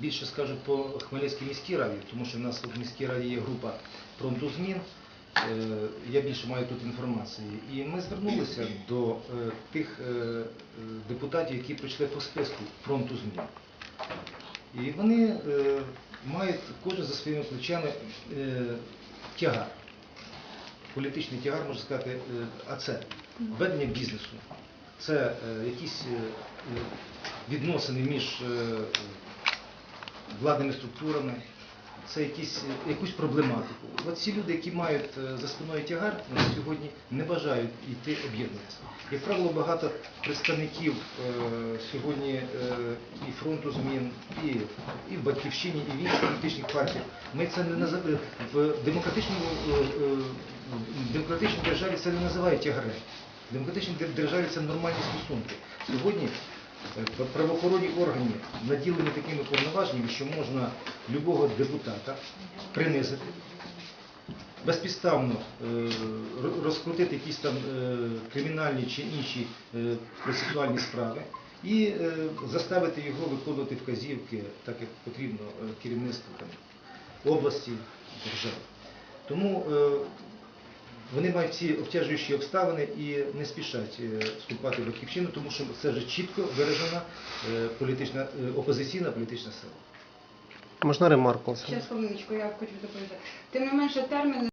більше скажу по Хмельницькій міській раді, тому що в нас в міській раді є група фронту змін. Е, Я більше маю тут інформації. І ми звернулися до е, тих е, депутатів, які прийшли по списку фронту змін. І вони мають кожен за своїми плечами тягар. Політичний тягар, можна сказати, а це ведення бізнесу, це якісь відносини між владними структурами, це якісь, якусь проблематику. От ці люди, які мають е, за спиною тягар, на сьогодні не бажають йти об'єднуватися. Як правило, багато представників е, сьогодні е, і фронту змін, і, і в Батьківщині, і в інших політичних партіях. Ми це не називаємо в демократичному е, е, демократичній державі це не називають тягарем. В демократичній державі це нормальні стосунки. Сьогодні правоохоронні органи наділені такими повноваженнями, що можна любого депутата принизити, безпідставно е, розкрутити якісь там е, кримінальні чи інші е, процесуальні справи і е, заставити його виконувати вказівки, так як потрібно е, керівництву області, держави. Тому е, вони мають ці обтяжуючі обставини і не спішать е, вступати в батьківщину, тому що це вже чітко виражена е, політична е, опозиційна політична сила. Можна ремарку? Ще хвилиночку, я хочу доповідати. Тим не менше термін